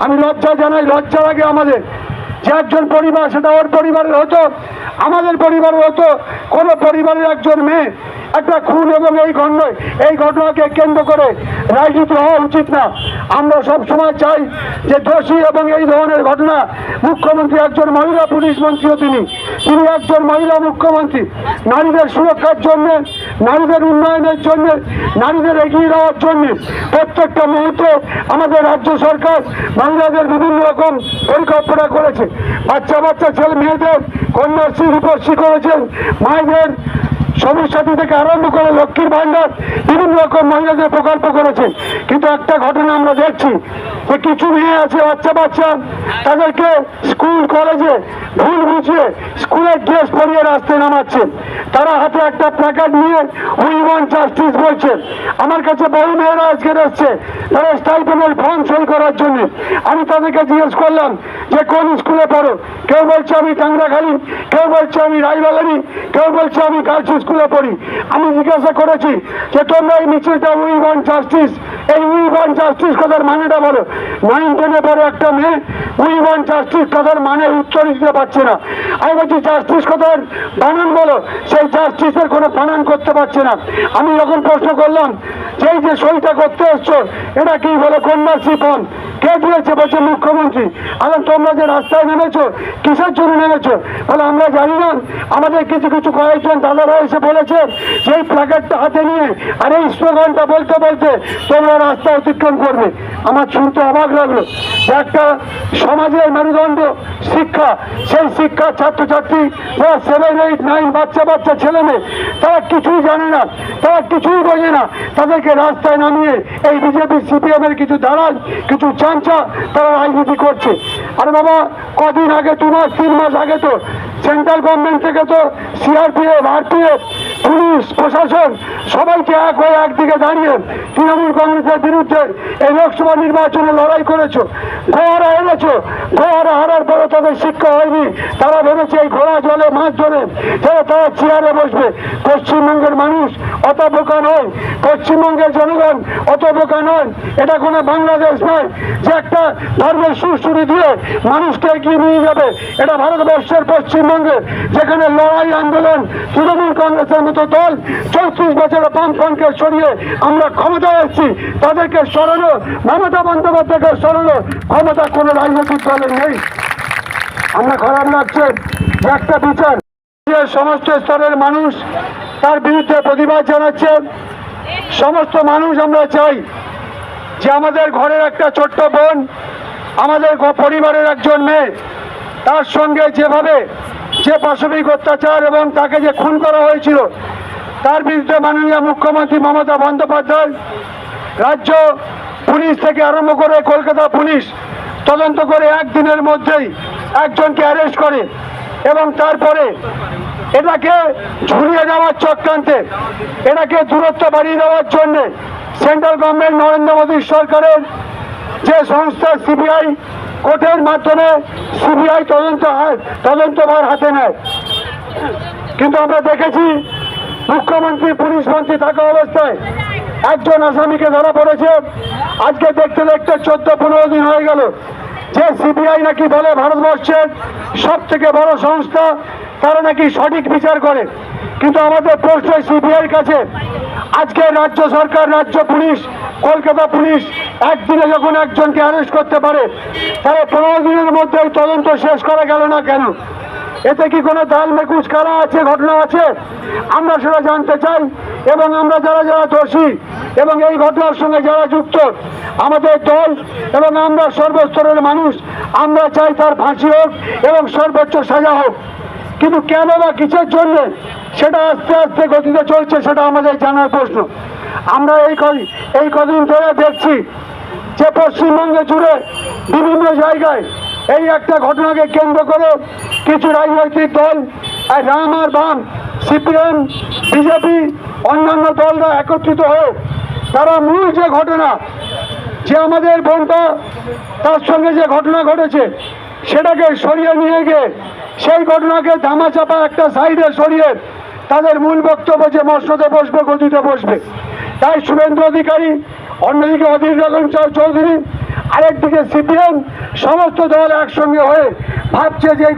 আমি লজ্জা জানাই, লজ্জা লাগে আমাদের। যে একজন পরিবার, সেটা ওর পরিবারের হতো, আমাদের পরিবারের হতো, কোনো পরিবারের একজন মেয়ে, একটা খুন এবং এই ঘটনা, এই ঘটনাকে কেন্দ্র করে রাজনীতি হওয়া উচিত না। আমরা সব সময় চাই যে দোষী এবং এই ধরনের ঘটনা, মুখ্যমন্ত্রী একজন মহিলা, পুলিশ মন্ত্রীও তিনি। তিনি একজন মহিলা, মুখ্যমন্ত্রী। নারীদের সুরক্ষার জন্য নারীদের উন্নয়নের জন্য, নারীদের এগিয়ে দেওয়ার জন্য প্রত্যেকটা মুহূর্তে আমাদের রাজ্য সরকার মহিলাদের বিভিন্ন রকম পরিকল্পনা করেছে। বাচ্চা বাচ্চা ছেলে মেয়েদের কন্যাশ্রী রূপশ্রী করেছেন, মায়েদের সাথী থেকে আরম্ভ করে লক্ষ্মীর ভাণ্ডার, বিভিন্ন রকম মহিলাদের প্রকল্প করেছে কিন্তু একটা ঘটনা আমরা দেখছি কিছু মেয়ে আছে বাচ্চা বাচ্চা। তাদেরকে স্কুল, কলেজে ভুল বুঝিয়ে স্কুলের ড্রেস পরিয়ে রাস্তায় নামাচ্ছে। তারা হাতে একটা প্ল্যাকার্ড নিয়ে উই ওয়ান জাস্টিস বলছে। আমার কাছে বহু মেয়েরা আজকে এসছে। তারা স্টাইপেন্ডের ফর্ম সই করার জন্য। আমি তাদেরকে জিজ্ঞেস করলাম যে, কোন স্কুলে পড়ো? কেউ বলছে, আমি টাংরাখালি। কেউ বলছে, আমি রায়বাগানি কেউ বলছে, আমি গার্লস স্কুলে পড়ি। আমি জিজ্ঞাসা করেছি যে, তোমরা এই মিছিলটা উই ওয়ান জাস্টিস এই উই ওয়ান জাস্টিস কথার মানেটা বলো? নাইন টেনে পরে একটা মেয়ে উই ওয়ান জাস্টিস কথার মানে উত্তর দিতে পারছে না। আমি বলছি, জাস্টিস কথার বানান বলো। সেই জাস্টিসের কোনো বানান করতে পারছে না। আমি যখন প্রশ্ন করলাম যে যে সইটা করতে এসছো, এটা কি বলো? কন্যাশ্রী ফর্ম কে বলেছে বলছে মুখ্যমন্ত্রী এখন তোমরা যে রাস্তায় নেমেছো, কিসের জন্য নেমেছো? বলে, আমরা জানি না। আমাদের কিছু কিছু কয়েকজন দাদারা এসে বলেছে যে এই প্ল্যাকার্ডটা হাতে নিয়ে আর এই স্লোগানটা বলতে বলতে তোমরা রাস্তা অতিক্রম করবে। আমার শুনতে অবাক লাগল একটা সমাজের মেরুদণ্ড শিক্ষা, সেই শিক্ষার ছাত্রছাত্রী সেভেন এইট নাইন বাচ্চা বাচ্চা ছেলে মেয়ে, তারা কিছুই জানে না, তারা কিছুই বোঝে না। তাদেরকে রাস্তায় নামিয়ে এই বিজেপি সিপিএম এর কিছু দালাল, কিছু চাঞ্চা তারা রাজনীতি করছে। আরে বাবা, কদিন আগে, দু মাস, তিন মাস আগে তো সেন্ট্রাল গভর্নমেন্ট থেকে তো সিআরপিএফ আরপিএফ পুলিশ, প্রশাসন সবাইকে এক হয়ে একদিকে দাঁড়িয়ে তৃণমূল কংগ্রেসের বিরুদ্ধে এই লোকসভা নির্বাচনে লড়াই করেছ। গোয়ারা এনেছো গোয়ারা হারার পরে তাদের শিক্ষা হয়নি তারা ভেবেছে এই ঘোড়া জলে, মাছ জলে তারা তারা চেয়ারে বসবে। পশ্চিমবঙ্গের মানুষ অত বোকা নয়। পশ্চিমবঙ্গের জনগণ অত বোকা নয়। এটা কোনো বাংলাদেশ নয়। যে একটা ধর্মের সুরসুরি দিয়ে মানুষকে এগিয়ে নিয়ে যাবে, এটা ভারতবর্ষের পশ্চিমবঙ্গে। যেখানে লড়াই আন্দোলন, তৃণমূল কংগ্রেসের মতো দল চৌত্রিশ বছরের বামফ্রন্টকে সরিয়ে আমরা ক্ষমতায় এসেছি, তাদেরকে সরানো, মমতা বন্দ্যোপাধ্যায়কে সরানো, ক্ষমতা কোনো রাজনৈতিক দলের নেই। আমরা খারাপ লাগছে, একটা বিচার। সমস্ত স্তরের মানুষ তার বিরুদ্ধে প্রতিবাদ জানাচ্ছে, সমস্ত মানুষ আমরা চাই যে আমাদের ঘরের একটা ছোট্ট বোন, আমাদের পরিবারের একজন মেয়ে, তার সঙ্গে যেভাবে যে পাশবিক অত্যাচার এবং তাকে যে খুন করা হয়েছিল, তার বিরুদ্ধে মাননীয় মুখ্যমন্ত্রী মমতা বন্দ্যোপাধ্যায়, রাজ্য পুলিশ থেকে আরম্ভ করে কলকাতা পুলিশ তদন্ত করে একদিনের মধ্যেই একজনকে অ্যারেস্ট করে এবং তারপরে এটাকে ঝুলিয়ে দেওয়ার চক্রান্তে, এটাকে দূরত্ব বাড়িয়ে দেওয়ার জন্যে সেন্ট্রাল গভর্নমেন্ট নরেন্দ্র মোদীর সরকারের যে সংস্থা সিবিআই কোর্টের মাধ্যমে সিবিআই তদন্ত হয়- তদন্তভার হাতে নেয়। কিন্তু আমরা দেখেছি মুখ্যমন্ত্রী, পুলিশ মন্ত্রী থাকা অবস্থায় একজন আসামিকে ধরা পড়েছে। আজকে দেখতে দেখতে চোদ্দ, পনেরো দিন হয়ে গেল। যে সিবিআই নাকি বলে ভারতবর্ষের সব থেকে বড় সংস্থা, তারা নাকি সঠিক বিচার করে। কিন্তু আমাদের প্রশ্ন সিবিআইয়ের কাছে, আজকে রাজ্য সরকার, রাজ্য পুলিশ, কলকাতা পুলিশ একদিনে যখন একজনকে অ্যারেস্ট করতে পারে তাহলে পনেরো দিনের মধ্যে এই তদন্ত শেষ করা গেল না কেন? এতে কি কোনো দাল মেকুচ কারা আছে, ঘটনা আছে? আমরা সেটা জানতে চাই এবং আমরা যারা যারা দোষী এবং এই ঘটনার সঙ্গে যারা যুক্ত, আমাদের দল এবং আমরা সর্বস্তরের মানুষ, আমরা চাই তার ফাঁসি হোক এবং সর্বোচ্চ সাজা হোক। কিন্তু কেন বা কিসের জন্য সেটা আস্তে আস্তে গতিতে চলছে সেটা আমাদের জানার প্রশ্ন। আমরা এই এই কদিন ধরে দেখছি যে পশ্চিমবঙ্গে জুড়ে বিভিন্ন জায়গায় এই একটা ঘটনাকে কেন্দ্র করে কিছু রাজনৈতিক দল রাম আর বাম, সিপিএম, বিজেপি, অন্যান্য দলরা একত্রিত হয়ে তারা মূল যে ঘটনা, যে আমাদের বোনটা, তার সঙ্গে যে ঘটনা ঘটেছে, সেটাকে সরিয়ে নিয়ে গিয়ে সেই ঘটনাকে ধামাচাপা একটা সাইডে সরিয়ে তাদের মূল বক্তব্য যে মসনদে বসবে, গদিতে বসবে। তাই শুভেন্দু অধিকারী, অন্যদিকে অধীর রঞ্জন চৌধুরী, আরেকদিকে সিপিএম, সমস্ত দল একসঙ্গে হয়ে ভাবছে যে